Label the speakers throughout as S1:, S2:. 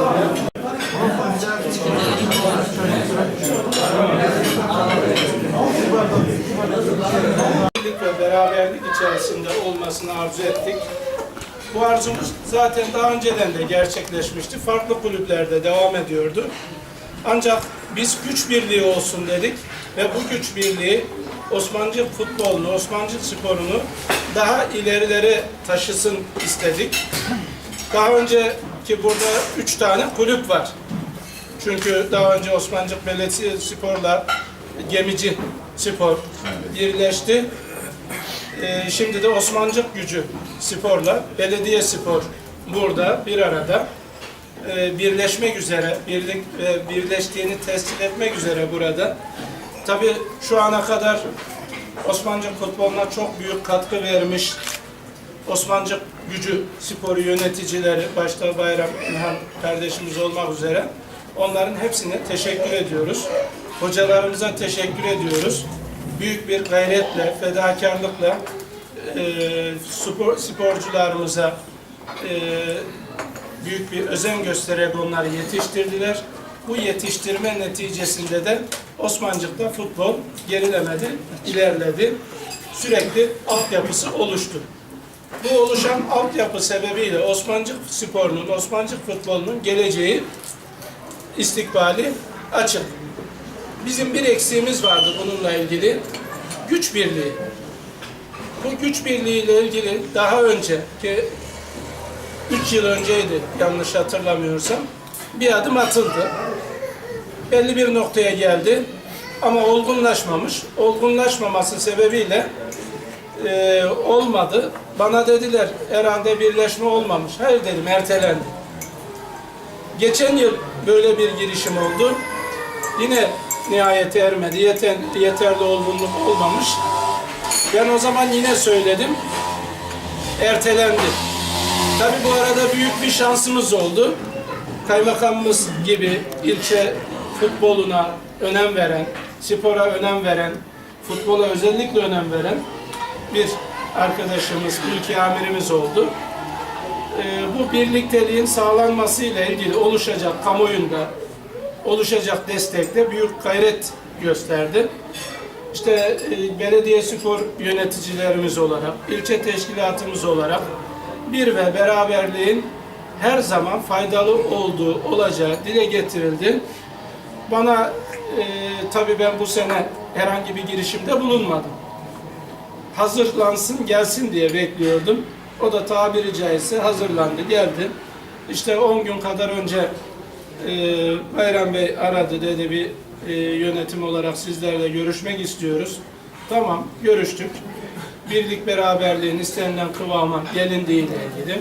S1: Tamam birlik ve beraberlik içerisinde olmasını arzu ettik. Bu arzumuz zaten daha önceden de gerçekleşmişti. Farklı kulüplerde devam ediyordu. Ancak biz güç birliği olsun dedik ve bu güç birliği Osmancık futbolunu, Osmancık sporunu daha ilerilere taşısın istedik. Daha önceki burada üç tane kulüp var. Çünkü daha önce Osmancık Belediye Spor'la Gemici Spor birleşti. Ee, şimdi de Osmancık Gücü Spor'la Belediye Spor burada bir arada Ee, birleşmek üzere, birlik ve birleştiğini tescil etmek üzere burada. Tabii şu ana kadar Osmancık futboluna çok büyük katkı vermiş Osmancık Gücü Sporu yöneticileri, başta Bayram İlhan kardeşimiz olmak üzere onların hepsine teşekkür ediyoruz. Hocalarımıza teşekkür ediyoruz. Büyük bir gayretle, fedakarlıkla e, spor, sporcularımıza e, büyük bir özen göstererek onları yetiştirdiler. Bu yetiştirme neticesinde de Osmancık'ta futbol gerilemedi, ilerledi. Sürekli altyapısı oluştu. Bu oluşan altyapı sebebiyle Osmancık sporunun, Osmancık futbolunun geleceği, istikbali açık. Bizim bir eksiğimiz vardı bununla ilgili. Güç birliği. Bu güç birliği ile ilgili daha önce ki 3 yıl önceydi yanlış hatırlamıyorsam bir adım atıldı. Belli bir noktaya geldi ama olgunlaşmamış. Olgunlaşmaması sebebiyle e, olmadı. Bana dediler herhalde birleşme olmamış. Hayır dedim ertelendi. Geçen yıl böyle bir girişim oldu. Yine nihayete ermedi. Yeten, yeterli olgunluk olmamış. Ben o zaman yine söyledim. Ertelendi. Tabii bu arada büyük bir şansımız oldu. Kaymakamımız gibi ilçe futboluna önem veren, spora önem veren, futbola özellikle önem veren bir arkadaşımız, ülke amirimiz oldu. Ee, bu birlikteliğin sağlanmasıyla ilgili oluşacak kamuoyunda oluşacak destekte büyük gayret gösterdi. İşte e, belediye spor yöneticilerimiz olarak, ilçe teşkilatımız olarak bir ve beraberliğin her zaman faydalı olduğu olacağı dile getirildi. Bana e, tabii ben bu sene herhangi bir girişimde bulunmadım. Hazırlansın gelsin diye bekliyordum. O da tabiri caizse hazırlandı geldi. İşte 10 gün kadar önce e, Bayram Bey aradı dedi bir e, yönetim olarak sizlerle görüşmek istiyoruz. Tamam görüştük. Birlik beraberliğin istenilen kıvama gelindiğiyle ilgili.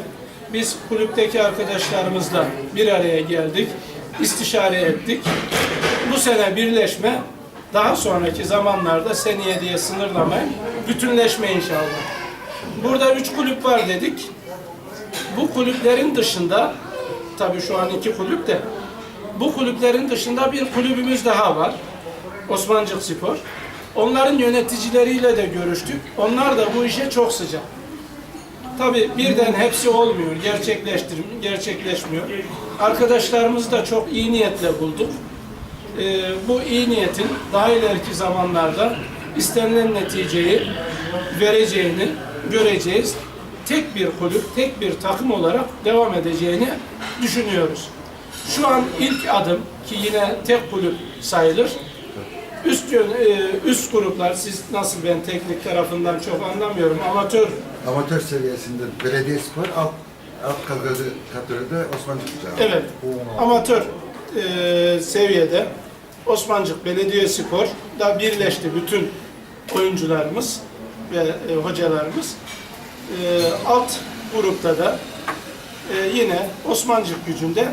S1: Biz kulüpteki arkadaşlarımızla bir araya geldik. istişare ettik. Bu sene birleşme daha sonraki zamanlarda seneye diye sınırlamayın. Bütünleşme inşallah. Burada üç kulüp var dedik. Bu kulüplerin dışında tabii şu an iki kulüp de bu kulüplerin dışında bir kulübümüz daha var. Osmancık Spor. Onların yöneticileriyle de görüştük. Onlar da bu işe çok sıcak. Tabii birden hepsi olmuyor, gerçekleştir, gerçekleşmiyor. Arkadaşlarımızı da çok iyi niyetle bulduk. Ee, bu iyi niyetin daha ileriki zamanlarda istenilen neticeyi vereceğini göreceğiz. Tek bir kulüp, tek bir takım olarak devam edeceğini düşünüyoruz. Şu an ilk adım ki yine tek kulüp sayılır. Üst yön, e, üst gruplar siz nasıl ben teknik tarafından çok anlamıyorum. Amatör
S2: Amatör seviyesinde belediye spor alt alt kategoride, kategoride Osmancık Gücü.
S1: Evet. Amatör e, seviyede Osmancık Belediyespor da birleşti bütün oyuncularımız ve e, hocalarımız. E, alt grupta da e, yine Osmancık gücünde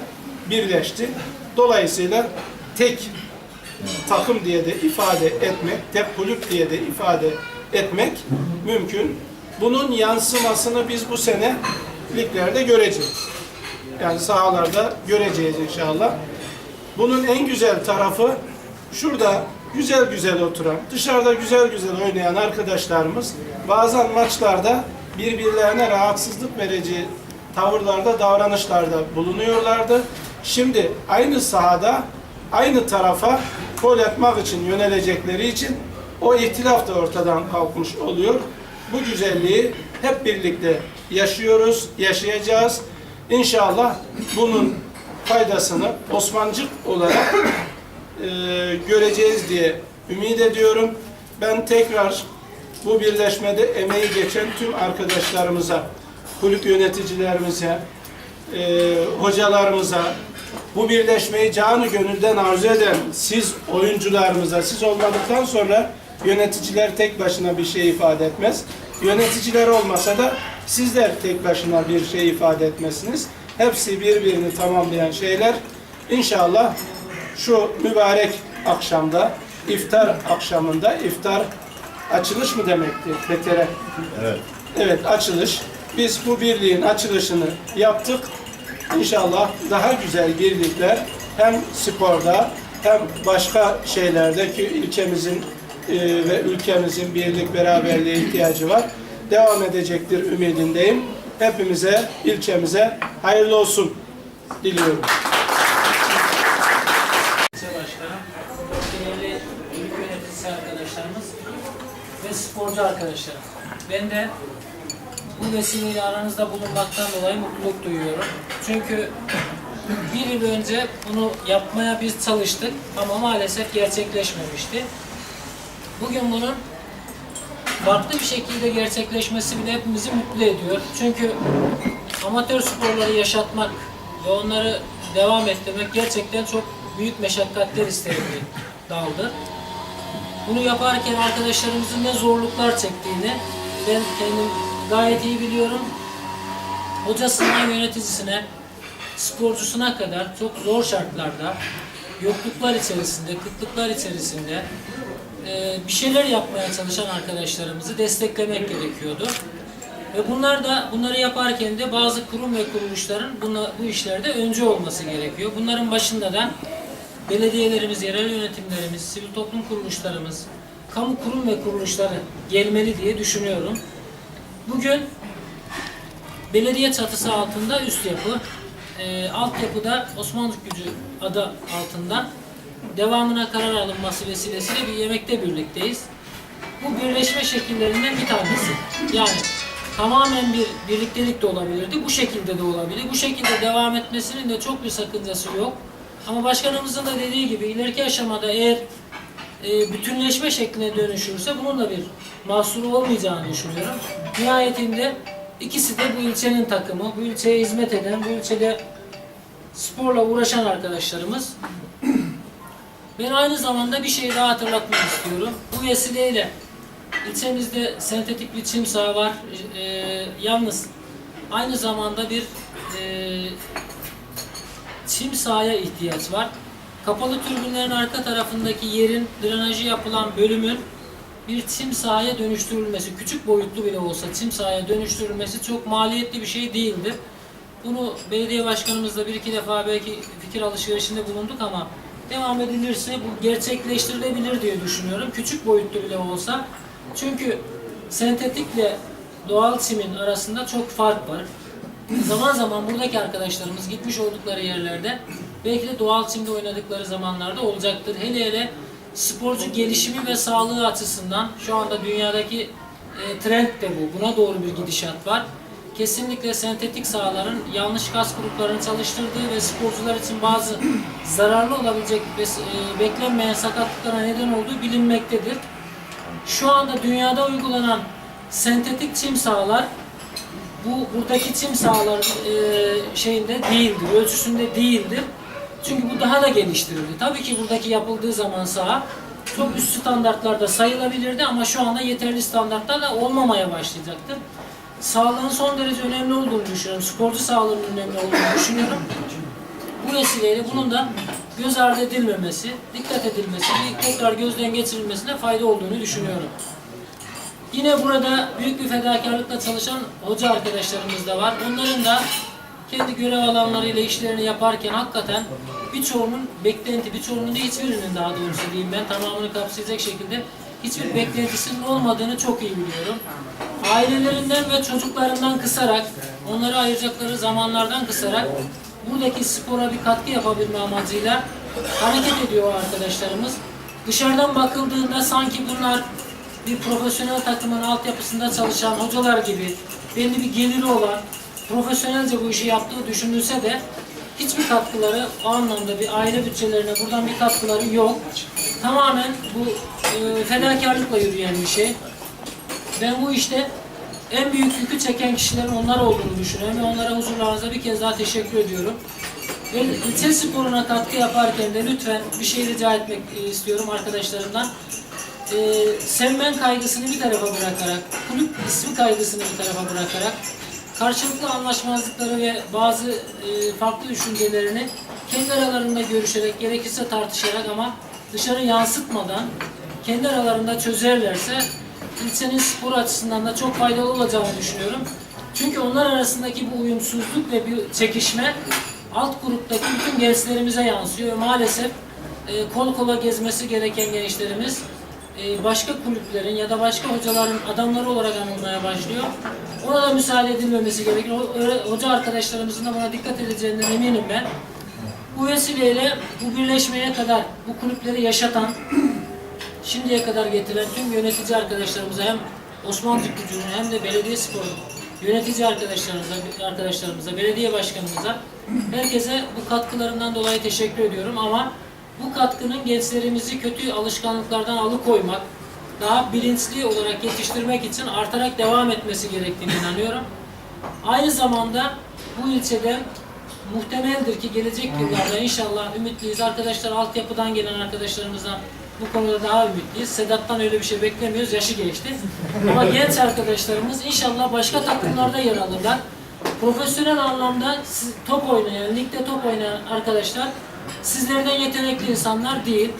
S1: birleşti. Dolayısıyla tek takım diye de ifade etmek, tek kulüp diye de ifade etmek mümkün. Bunun yansımasını biz bu sene liglerde göreceğiz. Yani sahalarda göreceğiz inşallah. Bunun en güzel tarafı şurada güzel güzel oturan, dışarıda güzel güzel oynayan arkadaşlarımız bazen maçlarda birbirlerine rahatsızlık verici tavırlarda, davranışlarda bulunuyorlardı. Şimdi aynı sahada, aynı tarafa gol atmak için yönelecekleri için o ihtilaf da ortadan kalkmış oluyor. Bu güzelliği hep birlikte yaşıyoruz, yaşayacağız. İnşallah bunun faydasını Osmancık olarak e, göreceğiz diye ümit ediyorum. Ben tekrar bu birleşmede emeği geçen tüm arkadaşlarımıza, kulüp yöneticilerimize, e, hocalarımıza, bu birleşmeyi canı gönülden arzu eden siz oyuncularımıza, siz olmadıktan sonra yöneticiler tek başına bir şey ifade etmez. Yöneticiler olmasa da sizler tek başına bir şey ifade etmezsiniz. Hepsi birbirini tamamlayan şeyler. İnşallah şu mübarek akşamda, iftar akşamında, iftar açılış mı demekti betere?
S3: Evet.
S1: Evet açılış. Biz bu birliğin açılışını yaptık. İnşallah daha güzel birlikler hem sporda hem başka şeylerde ki ilçemizin e, ve ülkemizin birlik beraberliğe ihtiyacı var. Devam edecektir ümidindeyim. Hepimize, ilçemize hayırlı olsun diliyorum.
S4: Sporcu arkadaşlarım. Ben de bu vesileyle aranızda bulunmaktan dolayı mutluluk duyuyorum. Çünkü bir yıl önce bunu yapmaya biz çalıştık ama maalesef gerçekleşmemişti. Bugün bunun farklı bir şekilde gerçekleşmesi bile hepimizi mutlu ediyor. Çünkü amatör sporları yaşatmak ve onları devam ettirmek gerçekten çok büyük meşakkatler isteyen bir daldı. Bunu yaparken arkadaşlarımızın ne zorluklar çektiğini ben kendim gayet iyi biliyorum. Hocasından yöneticisine, sporcusuna kadar çok zor şartlarda, yokluklar içerisinde, kıtlıklar içerisinde e, bir şeyler yapmaya çalışan arkadaşlarımızı desteklemek gerekiyordu. Ve bunlar da bunları yaparken de bazı kurum ve kuruluşların buna, bu işlerde öncü olması gerekiyor. Bunların başında da belediyelerimiz, yerel yönetimlerimiz, sivil toplum kuruluşlarımız, kamu kurum ve kuruluşları gelmeli diye düşünüyorum. Bugün belediye çatısı altında üst yapı, e, altyapıda Osmanlık Gücü adı altında devamına karar alınması vesilesiyle bir yemekte birlikteyiz. Bu birleşme şekillerinden bir tanesi. Yani tamamen bir birliktelik de olabilirdi. Bu şekilde de olabilir. Bu şekilde devam etmesinin de çok bir sakıncası yok. Ama başkanımızın da dediği gibi ileriki aşamada eğer e, bütünleşme şekline dönüşürse bunun da bir mahsuru olmayacağını düşünüyorum. Nihayetinde ikisi de bu ilçenin takımı, bu ilçeye hizmet eden, bu ilçede sporla uğraşan arkadaşlarımız. Ben aynı zamanda bir şey daha hatırlatmak istiyorum. Bu vesileyle ilçemizde sentetik bir çim saha var. Ee, yalnız aynı zamanda bir e, çim sahaya ihtiyaç var. Kapalı türbinlerin arka tarafındaki yerin drenajı yapılan bölümün bir çim sahaya dönüştürülmesi, küçük boyutlu bile olsa çim sahaya dönüştürülmesi çok maliyetli bir şey değildir. Bunu belediye başkanımızla bir iki defa belki fikir alışverişinde bulunduk ama devam edilirse bu gerçekleştirilebilir diye düşünüyorum. Küçük boyutlu bile olsa. Çünkü sentetikle doğal çimin arasında çok fark var. Zaman zaman buradaki arkadaşlarımız gitmiş oldukları yerlerde belki de doğal çimde oynadıkları zamanlarda olacaktır. Hele hele sporcu gelişimi ve sağlığı açısından şu anda dünyadaki e, trend de bu. Buna doğru bir gidişat var. Kesinlikle sentetik sahaların yanlış kas gruplarını çalıştırdığı ve sporcular için bazı zararlı olabilecek ve e, beklenmeyen sakatlıklara neden olduğu bilinmektedir. Şu anda dünyada uygulanan sentetik çim sahalar bu buradaki çim sahaların e, şeyinde değildir, ölçüsünde değildir. Çünkü bu daha da geliştirildi. Tabii ki buradaki yapıldığı zaman saha çok üst standartlarda sayılabilirdi ama şu anda yeterli standartlarda olmamaya başlayacaktır. Sağlığın son derece önemli olduğunu düşünüyorum. Sporcu sağlığının önemli olduğunu düşünüyorum. Bu vesileyle bunun da göz ardı edilmemesi, dikkat edilmesi, tekrar gözden geçirilmesine fayda olduğunu düşünüyorum. Yine burada büyük bir fedakarlıkla çalışan hoca arkadaşlarımız da var. Onların da kendi görev alanlarıyla işlerini yaparken hakikaten birçoğunun beklenti, birçoğunun da hiçbirinin daha doğrusu diyeyim ben tamamını kapsayacak şekilde hiçbir beklentisinin olmadığını çok iyi biliyorum. Ailelerinden ve çocuklarından kısarak, onları ayıracakları zamanlardan kısarak buradaki spora bir katkı yapabilme amacıyla hareket ediyor arkadaşlarımız. Dışarıdan bakıldığında sanki bunlar bir profesyonel takımın altyapısında çalışan hocalar gibi belli bir geliri olan, profesyonelce bu işi yaptığı düşünülse de hiçbir katkıları o anlamda bir aile bütçelerine buradan bir katkıları yok. Tamamen bu e, fedakarlıkla yürüyen bir şey. Ben bu işte en büyük yükü çeken kişilerin onlar olduğunu düşünüyorum ve onlara huzurlarınıza bir kez daha teşekkür ediyorum. Ve ilçe sporuna katkı yaparken de lütfen bir şey rica etmek e, istiyorum arkadaşlarımdan. E, sevmen kaygısını bir tarafa bırakarak, kulüp ismi kaygısını bir tarafa bırakarak, karşılıklı anlaşmazlıkları ve bazı e, farklı düşüncelerini kendi aralarında görüşerek, gerekirse tartışarak ama dışarı yansıtmadan kendi aralarında çözerlerse ilçenin spor açısından da çok faydalı olacağını düşünüyorum. Çünkü onlar arasındaki bu uyumsuzluk ve bir çekişme alt gruptaki bütün gençlerimize yansıyor. Maalesef e, kol kola gezmesi gereken gençlerimiz başka kulüplerin ya da başka hocaların adamları olarak anılmaya başlıyor. Ona da müsaade edilmemesi gerekir. Hoca arkadaşlarımızın da buna dikkat edeceğinden eminim ben. Bu vesileyle bu birleşmeye kadar bu kulüpleri yaşatan, şimdiye kadar getiren tüm yönetici arkadaşlarımıza hem Osmancık gücünün hem de belediye sporun yönetici arkadaşlarımıza, arkadaşlarımıza, belediye başkanımıza herkese bu katkılarından dolayı teşekkür ediyorum ama bu katkının gençlerimizi kötü alışkanlıklardan alıkoymak, daha bilinçli olarak yetiştirmek için artarak devam etmesi gerektiğine inanıyorum. Aynı zamanda bu ilçede muhtemeldir ki gelecek yıllarda inşallah ümitliyiz. Arkadaşlar altyapıdan gelen arkadaşlarımızdan bu konuda daha ümitliyiz. Sedat'tan öyle bir şey beklemiyoruz. Yaşı geçti. Ama genç arkadaşlarımız inşallah başka takımlarda yer alırlar. Profesyonel anlamda top oynayan, ligde top oynayan arkadaşlar sizlerden yetenekli insanlar değil.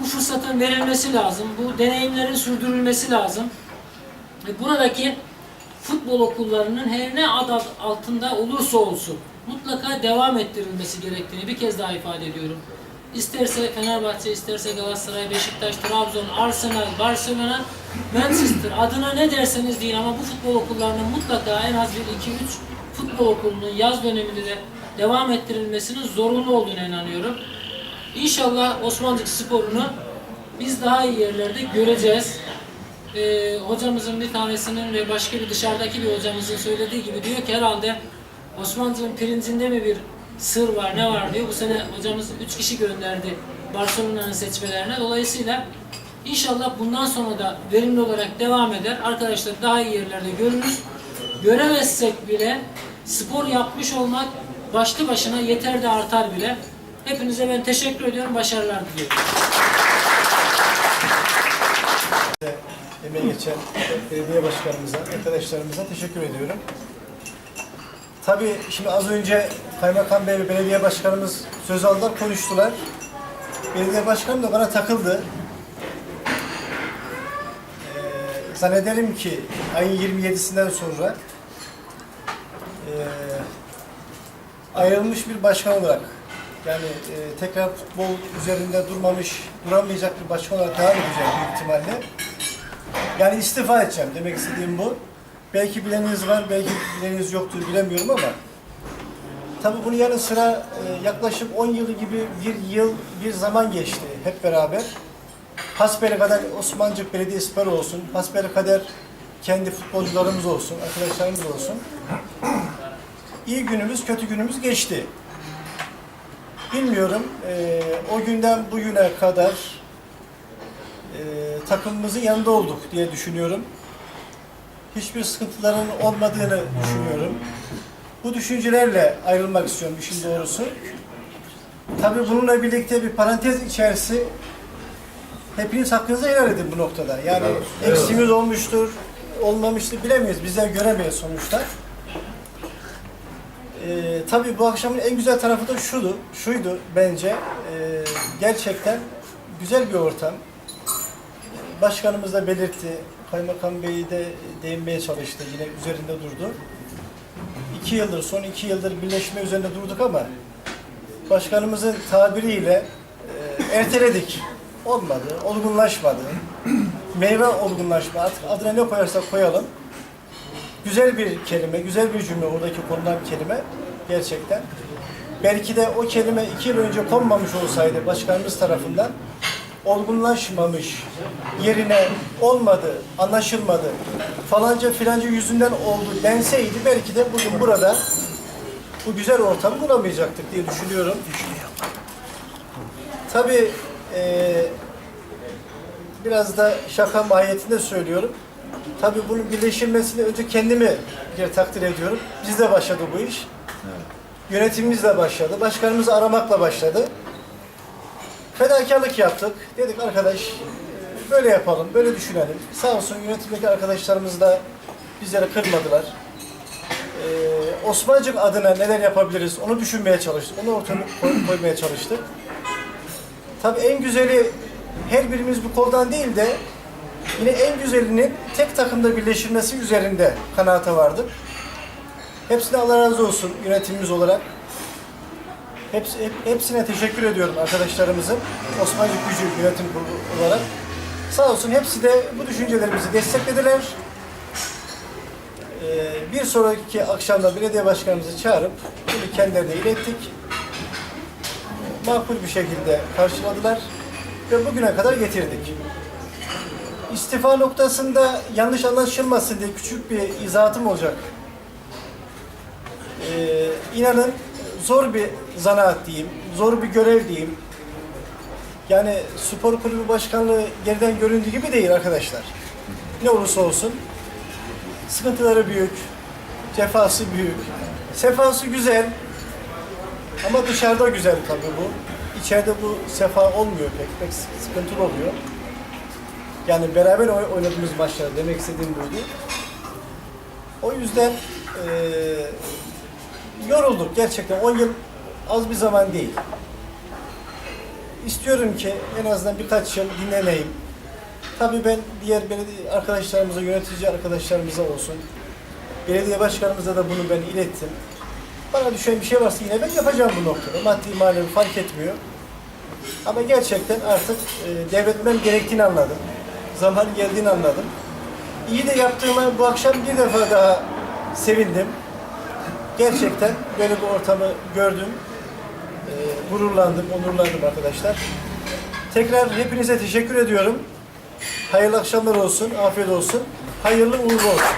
S4: Bu fırsatın verilmesi lazım. Bu deneyimlerin sürdürülmesi lazım. Ve buradaki futbol okullarının her ne ad altında olursa olsun mutlaka devam ettirilmesi gerektiğini bir kez daha ifade ediyorum. İsterse Fenerbahçe, isterse Galatasaray, Beşiktaş, Trabzon, Arsenal, Barcelona, Manchester adına ne derseniz deyin ama bu futbol okullarının mutlaka en az bir 2-3 futbol okulunun yaz döneminde de devam ettirilmesinin zorunlu olduğuna inanıyorum. İnşallah Osmancık sporunu biz daha iyi yerlerde göreceğiz. Ee, hocamızın bir tanesinin ve başka bir dışarıdaki bir hocamızın söylediği gibi diyor ki herhalde Osmancık'ın pirincinde mi bir sır var ne var diyor. Bu sene hocamız 3 kişi gönderdi Barcelona'nın seçmelerine. Dolayısıyla inşallah bundan sonra da verimli olarak devam eder. Arkadaşlar daha iyi yerlerde görürüz. Göremezsek bile spor yapmış olmak başlı başına yeter de artar bile. Hepinize ben teşekkür ediyorum. Başarılar diliyorum.
S3: emeği geçen belediye başkanımıza, arkadaşlarımıza teşekkür ediyorum. Tabii şimdi az önce Kaymakam Bey ve belediye başkanımız söz aldılar, konuştular. Belediye başkanım da bana takıldı. Ee, zannederim ki ayın 27'sinden sonra ee, ayrılmış bir başkan olarak yani e, tekrar futbol üzerinde durmamış, duramayacak bir başkan olarak devam edecek büyük ihtimalle. Yani istifa edeceğim demek istediğim bu. Belki bileniniz var, belki bileniniz yoktur bilemiyorum ama tabii bunun yanı sıra e, yaklaşık 10 yılı gibi bir yıl, bir zaman geçti hep beraber. Hasbeli kadar Osmancık Belediyespor olsun, hasbeli kadar kendi futbolcularımız olsun, arkadaşlarımız olsun. İyi günümüz, kötü günümüz geçti. Bilmiyorum, e, o günden bugüne kadar e, takımımızın yanında olduk diye düşünüyorum. Hiçbir sıkıntıların olmadığını düşünüyorum. Bu düşüncelerle ayrılmak istiyorum işin doğrusu. Tabii bununla birlikte bir parantez içerisi hepiniz hakkınızı helal edin bu noktada. Yani eksiğimiz olmuştur, olmamıştır bilemeyiz. Bizler göremeyiz sonuçta. Ee, tabii bu akşamın en güzel tarafı da şuydu, şuydu bence. Ee, gerçekten güzel bir ortam başkanımız da belirtti. Kaymakam Bey de değinmeye çalıştı. Yine üzerinde durdu. İki yıldır, son iki yıldır birleşme üzerinde durduk ama başkanımızın tabiriyle e, erteledik. Olmadı, olgunlaşmadı. Meyve olgunlaşma, adına ne koyarsak koyalım. Güzel bir kelime, güzel bir cümle oradaki konulan kelime gerçekten. Belki de o kelime iki yıl önce konmamış olsaydı başkanımız tarafından olgunlaşmamış, yerine olmadı, anlaşılmadı, falanca filanca yüzünden oldu denseydi belki de bugün burada bu güzel ortamı bulamayacaktık diye düşünüyorum. Tabii eee, biraz da şaka mahiyetinde söylüyorum. Tabii bunun birleşilmesini önce kendimi bir takdir ediyorum. Bizde başladı bu iş. Yönetimimizle başladı. Başkanımızı aramakla başladı. Fedakarlık yaptık. Dedik arkadaş böyle yapalım, böyle düşünelim. Sağ olsun yönetimdeki arkadaşlarımız da bizleri kırmadılar. Ee, Osmancık adına neler yapabiliriz onu düşünmeye çalıştık. Onu ortaya koy- koymaya çalıştık. Tabii en güzeli her birimiz bu koldan değil de yine en güzelinin tek takımda birleşilmesi üzerinde kanaate vardık. Hepsine Allah razı olsun yönetimimiz olarak. Hepsi, hep- hepsine teşekkür ediyorum arkadaşlarımızın. Osmancık Gücü Yönetim Kurulu olarak. Sağ olsun hepsi de bu düşüncelerimizi desteklediler. Ee, bir sonraki akşamda belediye başkanımızı çağırıp bunu kendilerine ilettik. Makul bir şekilde karşıladılar ve bugüne kadar getirdik. İstifa noktasında yanlış anlaşılmasın diye küçük bir izahatım olacak. Ee, inanın zor bir zanaat diyeyim, zor bir görev diyeyim. Yani spor kulübü başkanlığı geriden göründüğü gibi değil arkadaşlar. Ne olursa olsun sıkıntıları büyük, cefası büyük, sefası güzel ama dışarıda güzel tabii bu. İçeride bu sefa olmuyor pek, pek sıkıntılı oluyor. Yani beraber oy- oynadığımız maçlar demek istediğim buydu. O yüzden eee yorulduk gerçekten. 10 yıl az bir zaman değil. İstiyorum ki en azından birkaç yıl dinleneyim. Tabii ben diğer belediye arkadaşlarımıza, yönetici arkadaşlarımıza olsun, belediye başkanımıza da bunu ben ilettim. Bana düşen bir şey varsa yine ben yapacağım bu noktada. Maddi manevi fark etmiyor. Ama gerçekten artık e, devretmem gerektiğini anladım. Zaman geldiğini anladım. İyi de yaptığıma bu akşam bir defa daha sevindim. Gerçekten böyle bir ortamı gördüm. E, gururlandım, onurlandım arkadaşlar. Tekrar hepinize teşekkür ediyorum. Hayırlı akşamlar olsun, afiyet olsun. Hayırlı uğurlu olsun.